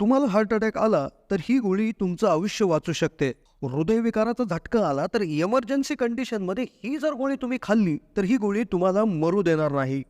तुम्हाला heart attack आला तर ही गोळी तुमचं आयुष्य वाचू शकते. हृदयविकाराचा झटका आला तर इमर्जन्सी कंडिशनमध्ये ही जर गोळी तुम्ही खाल्ली तर ही गोळी तुम्हाला मरू देणार नाही.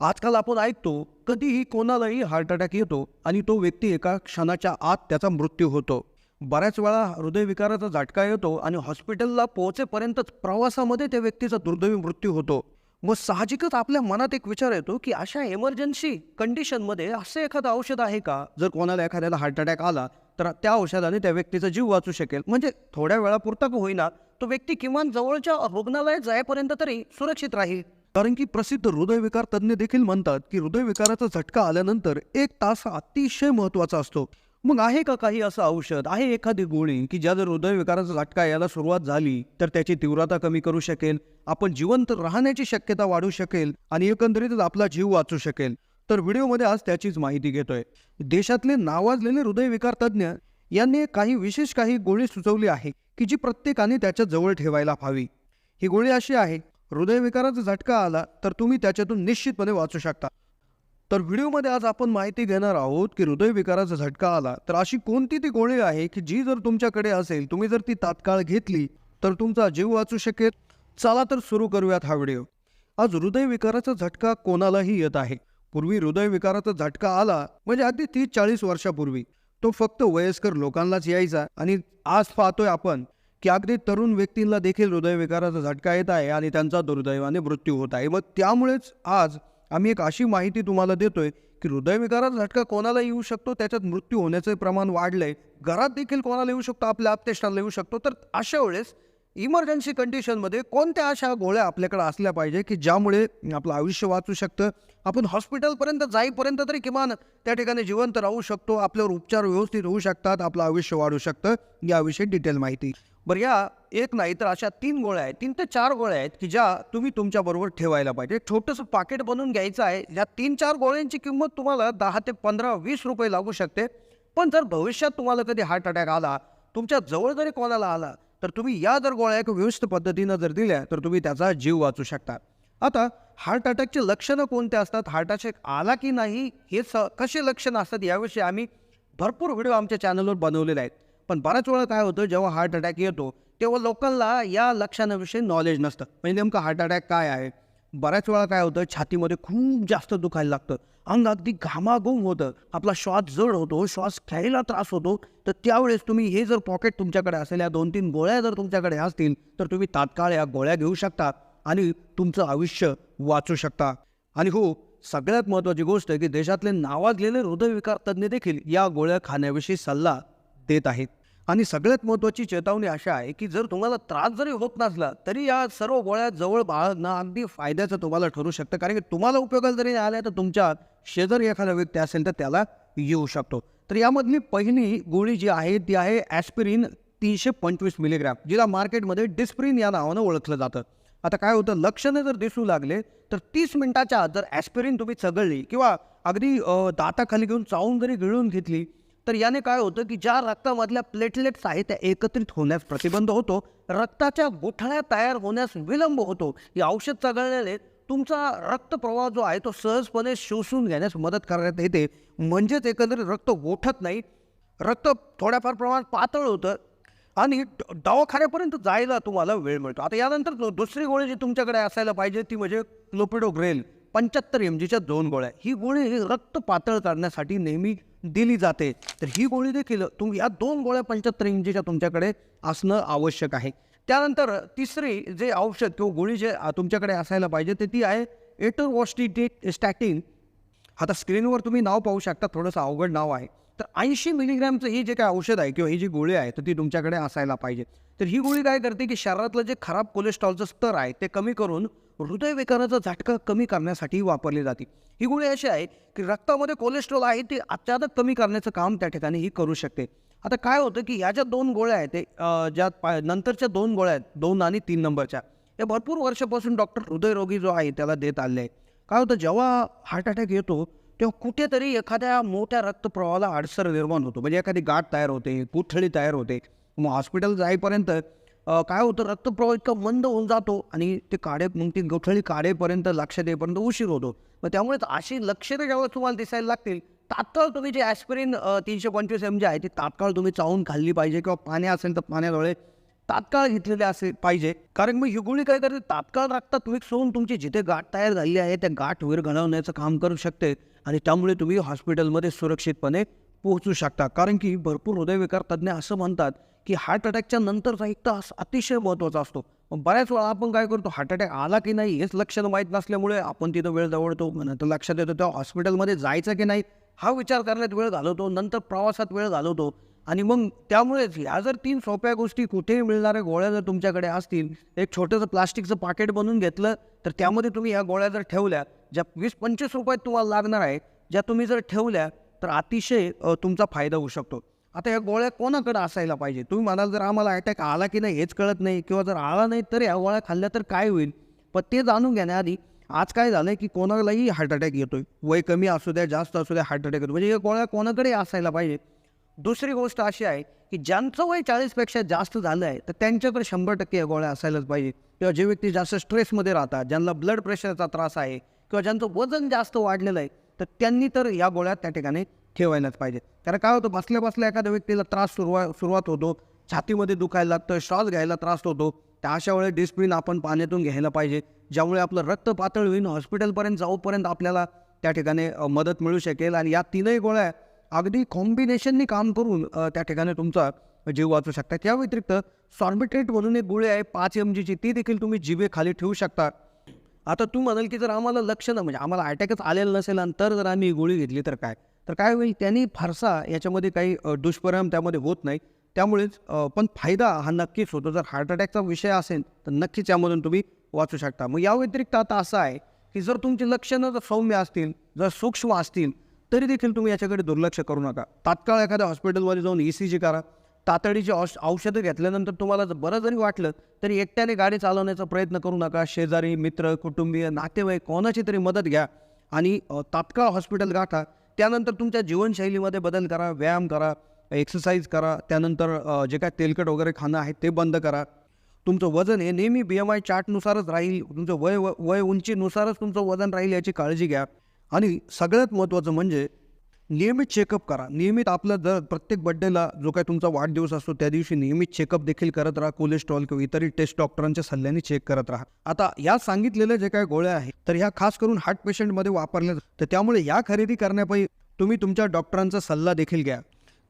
आजकाल आपण ऐकतो कधीही कोणालाही हार्ट अटॅक येतो आणि तो व्यक्ती एका क्षणाच्या आत त्याचा मृत्यू होतो. बऱ्याच वेळा हृदयविकाराचा झटका येतो आणि हॉस्पिटलला पोहोचेपर्यंतच प्रवासामध्ये त्या व्यक्तीचा दुर्दैवी मृत्यू होतो. मग साहजिकच आपल्या मनात एक विचार येतो की अशा इमर्जन्सी कंडिशनमध्ये असं एखादं औषध आहे का? जर कोणाला एखाद्याला हार्ट अटॅक आला तर त्या औषधाने त्या व्यक्तीचा जीव वाचू शकेल. म्हणजे थोड्या वेळापुरता का होईना तो व्यक्ती किमान जवळच्या रुग्णालयात जायपर्यंत तरी सुरक्षित राहील. कारण की प्रसिद्ध हृदयविकार तज्ज्ञ देखील म्हणतात की हृदयविकाराचा झटका आल्यानंतर एक तास अतिशय महत्त्वाचा असतो. मग आहे का काही असं औषध? आहे एखादी गोळी की ज्या जर हृदयविकाराचा झटका यायला सुरुवात झाली तर त्याची तीव्रता कमी करू शकेल आपण जिवंत राहण्याची शक्यता वाढू शकेल आणि एकंदरीतच आपला जीव वाचू शकेल? तर व्हिडिओमध्ये आज त्याचीच माहिती घेतोय. देशातले नावाजलेले हृदयविकार तज्ज्ञ यांनी काही विशेष काही गोळी सुचवली आहे की जी प्रत्येकाने त्याच्याजवळ ठेवायला हवी. ही गोळी अशी आहे हृदयविकाराचा झटका आला तर तुम्ही त्याच्यातून निश्चितपणे वाचू शकता. तर व्हिडिओमध्ये आज आपण माहिती घेणार आहोत की हृदयविकाराचा झटका आला तर अशी कोणती ती गोळी आहे की जी जर तुमच्याकडे असेल तुम्ही जर ती तात्काळ घेतली तर तुमचा जीव वाचू शकेल? चला तर सुरू करूयात हा व्हिडिओ. आज हृदयविकाराचा झटका कोणालाही येत आहे? पूर्वी हृदयविकाराचा झटका आला म्हणजे अगदी तीस चाळीस वर्षापूर्वी. तो फक्त वयस्कर लोकांनाच यायचा आणि आज पाहतोय आपण की अगदी तरुण व्यक्तींना देखील हृदयविकाराचा झटका येत आहे आणि त्यांचा दुर्दैवाने मृत्यू होत आहे. व त्यामुळेच आज आम्ही एक अशी माहिती तुम्हाला देतोय की हृदयविकाराचा झटका कोणाला येऊ शकतो त्याच्यात मृत्यू होण्याचं प्रमाण वाढलंय. घरात देखील कोणाला येऊ शकतो आपल्या आप्तेष्टाला येऊ शकतो. तर अशा वेळेस इमर्जन्सी कंडिशनमध्ये कोणत्या अशा गोळ्या आपल्याकडे असल्या पाहिजे की ज्यामुळे आपलं आयुष्य वाचू शकतं? आपण हॉस्पिटलपर्यंत जाईपर्यंत तरी किमान त्या ठिकाणी जिवंत राहू शकतो आपल्यावर उपचार व्यवस्थित होऊ शकतात आपलं आयुष्य वाढू शकतं. याविषयी डिटेल माहिती. बरं या एक नाही तर अशा तीन गोळ्या आहेत तीन ते चार गोळ्या आहेत की ज्या तुम्ही तुमच्याबरोबर ठेवायला पाहिजे. छोटंसं पाकिट बनवून घ्यायचं आहे. या तीन चार गोळ्यांची किंमत तुम्हाला दहा ते पंधरा वीस रुपये लागू शकते. पण जर भविष्यात तुम्हाला कधी हार्ट अटॅक आला तुमच्या जवळ जरी कोणाला आला तर तुम्ही या जर गोळ्या एक व्यवस्थित पद्धतीनं जर दिल्या तर तुम्ही त्याचा जीव वाचू शकता. आता हार्ट अटॅकचे लक्षणं कोणते असतात? हार्ट अटॅक आला की नाही? हे स कसे लक्षणं असतात? याविषयी आम्ही भरपूर व्हिडिओ आमच्या चॅनलवर बनवलेले आहेत. पण बऱ्याच वेळा काय होतं जेव्हा हार्ट अटॅक येतो तेव्हा लोकांना या लक्षणाविषयी नॉलेज नसतं. म्हणजे नेमकं हार्ट अटॅक काय आहे? बऱ्याच वेळा काय होतं छातीमध्ये खूप जास्त दुखायला लागतं. अंग अगदी घामाघूम होतं. आपला श्वास जड होतो श्वास घ्यायला त्रास होतो. तर त्यावेळेस तुम्ही हे जर पॉकेट तुमच्याकडे असेल या दोन तीन गोळ्या जर तुमच्याकडे असतील तर तुम्ही तात्काळ या गोळ्या घेऊ शकता आणि तुमचं आयुष्य वाचू शकता. आणि हो सगळ्यात महत्त्वाची गोष्ट आहे की देशातले नावाजलेले हृदयविकार तज्ज्ञ देखील या गोळ्या खाण्याविषयी सल्ला देत आहेत. आणि सगळ्यात महत्त्वाची चेतावणी अशा आहे की जर तुम्हाला त्रास जरी होत नसला तरी या सर्व गोळ्या जवळ बाळणं अगदी फायद्याचं तुम्हाला ठरू शकतं. कारण की तुम्हाला उपयोगाला जरी आल्या तर तुमच्या शेजारी एखादा व्यक्ती असेल तर त्याला येऊ शकतो. तर यामधली पहिली गोळी जी आहे ती आहे ॲस्पिरिन तीनशे पंचवीस मिलीग्रॅम जिला मार्केटमध्ये डिस्प्रिन या नावानं ओळखलं जातं. आता काय होतं लक्षणं जर दिसू लागले तर तीस मिनिटाच्या आत जर ॲस्पिरिन तुम्ही चगळली किंवा अगदी दाताखाली घेऊन चावून जरी गिळून घेतली तर याने काय होतं की ज्या रक्तामधल्या प्लेटलेट्स आहेत त्या एकत्रित होण्यास प्रतिबंध होतो. रक्ताच्या गुठळ्या तयार होण्यास विलंब होतो. हे औषध चघळल्याने तुमचा रक्तप्रवाह जो आहे तो सहजपणे शोषून घेण्यास मदत करण्यात येते. म्हणजेच एकंदरीत रक्त गोठत नाही. रक्त थोड्याफार प्रमाणात पातळ होतं आणि दवाखान्यापर्यंत जायला तुम्हाला वेळ मिळतो. आता यानंतर दुसरी गोळी जी तुमच्याकडे असायला पाहिजे ती म्हणजे क्लोपिडोग्रेल पंच्याहत्तर एम जीच्या दोन गोळ्या. ही गोळी रक्त पातळ करण्यासाठी नेहमी दिली जाते. तर ही गोळी देखील तुम्ही या दोन गोळ्या पंच्याहत्तर एम जीच्या तुमच्याकडे असणं आवश्यक आहे. त्यानंतर तिसरी जे औषध किंवा गोळी जे तुमच्याकडे असायला पाहिजे ते ती आहे एटोवॉस्टिटेट स्टॅटिन आता स्क्रीनवर तुम्ही नाव पाहू शकता थोडंसं अवघड नाव आहे. तर ऐंशी मिलीग्रॅमचं ही जे काय औषध आहे किंवा ही जी गोळी आहे तर ती तुमच्याकडे असायला पाहिजे. तर ही गोळी काय करते की शरीरातलं जे खराब कोलेस्ट्रॉलचं स्तर आहे ते कमी करून हृदयविकाराचा झटका कमी करण्यासाठी वापरली जाते. ही गोळी अशी आहे की रक्तामध्ये कोलेस्ट्रॉल आहे ते अचानक कमी करण्याचं काम त्या ठिकाणी ही करू शकते. आता काय होतं की ह्या ज्या दोन गोळ्या आहेत ते ज्या पा नंतरच्या दोन गोळ्या आहेत दोन आणि तीन नंबरच्या या भरपूर वर्षापासून डॉक्टर हृदयरोगी जो आहे त्याला देत आले आहे काय होतं जेव्हा हार्ट अटॅक येतो तेव्हा कुठेतरी एखाद्या मोठ्या रक्तप्रवाहाला अडसर निर्माण होतो. म्हणजे एखादी गाठ तयार होते गुठळी तयार होते. मग हॉस्पिटल जाईपर्यंत काय होतं रक्तप्रवाह इतका मंद होऊन जातो आणि ते काडे मग ती गोठळी काढेपर्यंत लक्षात येईपर्यंत उशीर होतो. मग त्यामुळे अशी लक्षणं जेव्हा तुम्हाला दिसायला लागतील तात्काळ तुम्ही जे ॲस्पिरिन तीनशे पंचवीस एम जी आहे ती तात्काळ तुम्ही चावून खाल्ली पाहिजे किंवा पाणी असेल तर पाण्याजवळ तात्काळ घेतलेले असे पाहिजे. कारण मग ही गोळी काय करते तात्काळ रक्तात मिक्स होऊन तुमची जिथे गाठ तयार झालेली आहे त्या गाठ वीर घडवण्याचं काम करू शकते आणि त्यामुळे तुम्ही हॉस्पिटलमध्ये सुरक्षितपणे पोहोचू शकता. कारण की भरपूर हृदयविकार तज्ज्ञ असं म्हणतात की हार्ट अटॅकच्या नंतरचा एक तास अतिशय महत्त्वाचा असतो. पण बऱ्याच वेळा आपण काय करतो हार्ट अटॅक आला की नाही हेच लक्षणं माहीत नसल्यामुळे आपण तिथं वेळ दवडतो नंतर लक्षात येतो तेव्हा हॉस्पिटलमध्ये जायचं की नाही हा विचार करण्यात वेळ घालवतो नंतर प्रवासात वेळ घालवतो. आणि मग त्यामुळेच ह्या जर तीन सोप्या गोष्टी कुठेही मिळणाऱ्या गोळ्या जर तुमच्याकडे असतील एक छोटंसं प्लास्टिकचं पाकिट बनवून घेतलं तर त्यामध्ये तुम्ही ह्या गोळ्या जर ठेवल्या ज्या वीस पंचवीस रुपयात तुम्हाला लागणार आहे ज्या तुम्ही जर ठेवल्या तर अतिशय तुमचा फायदा होऊ शकतो. आता या गोळ्या कोणाकडे असायला पाहिजे? तुम्ही म्हणाल जर आम्हाला अटॅक आला की नाही हेच कळत नाही किंवा जर आला नाही तर या गोळ्या खाल्ल्या तर काय होईल? पण ते जाणून घेण्याआधी आज काय झालंय की कोणालाही हार्ट अटॅक येतोय. वय कमी असू द्या जास्त असू द्या हार्ट अटॅक येतो म्हणजे या गोळ्या कोणाकडे असायला पाहिजे? दुसरी गोष्ट अशी आहे की ज्यांचं वय चाळीसपेक्षा जास्त झालं आहे तर त्यांच्याकडे शंभर टक्के या गोळ्या असायलाच पाहिजे. किंवा जे व्यक्ती जास्त स्ट्रेसमध्ये राहतात ज्यांना ब्लड प्रेशरचा त्रास आहे किंवा ज्यांचं वजन जास्त वाढलेलं आहे तर त्यांनी तर या गोळ्या त्या ठिकाणी ठेवायलाच पाहिजे कारण काय होतं बसल्या बसल्या एखाद्या व्यक्तीला त्रास सुरुवात सुरुवात होतो छातीमध्ये दुखायला लागतं श्वास घ्यायला त्रास होतो. त्या अशा वेळेस डिस्प्लिन आपण पाण्यातून घ्यायला पाहिजे. ज्यामुळे आपलं रक्त पातळ होईन हॉस्पिटलपर्यंत जाऊपर्यंत आपल्याला त्या ठिकाणी मदत मिळू शकेल. आणि या तीनही गोळ्या अगदी कॉम्बिनेशननी काम करून त्या ठिकाणी तुमचा जीव वाचू शकता. त्या व्यतिरिक्त सॉर्बिट्रेट म्हणून एक गोळी आहे पाच एम जीची ती देखील तुम्ही जिभेखाली ठेवू शकता. आता तू म्हणाल की जर आम्हाला लक्ष ना म्हणजे आम्हाला अटॅकच आलेलं नसेल आणि तर जर आम्ही ही गोळी घेतली तर काय? तर काय होईल त्यांनी फारसा याच्यामध्ये काही दुष्परिणाम त्यामध्ये होत नाही. त्यामुळेच पण फायदा हा नक्कीच होतो. जर हार्ट अटॅकचा विषय असेल तर नक्कीच यामधून तुम्ही वाचू शकता. मग या व्यतिरिक्त आता असं आहे की जर तुमची लक्षणं जर सौम्य असतील जर सूक्ष्म असतील तरी देखील तुम्ही याच्याकडे दुर्लक्ष करू नका. तात्काळ एखाद्या हॉस्पिटलमध्ये जाऊन ई सी जी करा. तातडीची औष औषधं घेतल्यानंतर तुम्हाला जर बरं जरी वाटलं तरी एकट्याने गाडी चालवण्याचा प्रयत्न करू नका. शेजारी मित्र कुटुंबीय नातेवाईक कोणाची तरी मदत घ्या आणि तात्काळ हॉस्पिटल गाठा. त्यानंतर तुमच्या जीवनशैलीमध्ये बदल करा व्यायाम करा एक्सरसाइज करा त्यानंतर जे काय तेलकट वगैरे खाणं आहे ते बंद करा. तुमचं वजन हे नेहमी बी एम आय चार्टनुसारच राहील तुमचं वय व- वय उंचीनुसारच तुमचं वजन राहील याची काळजी घ्या. आणि सगळ्यात महत्त्वाचं म्हणजे नियमित चेकअप करा. नियमित आपलं जर प्रत्येक बड्डेला जो काही तुमचा वाढदिवस असतो त्या दिवशी नियमित चेकअप देखील करत राहा. कोलेस्ट्रॉल किंवा इतरही टेस्ट डॉक्टरांच्या सल्ल्याने चेक करत राहा. आता या सांगितलेल्या जे काही गोळ्या आहेत तर ह्या खास करून हार्ट पेशंटमध्ये वापरल्या तर त्यामुळे या खरेदी करण्यापैकी तुम्ही तुमच्या डॉक्टरांचा सल्ला देखील घ्या.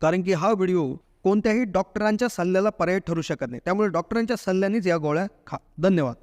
कारण की हा व्हिडिओ कोणत्याही डॉक्टरांच्या सल्ल्याला पर्याय ठरू शकत नाही. त्यामुळे डॉक्टरांच्या सल्ल्यानेच या गोळ्या खा. धन्यवाद.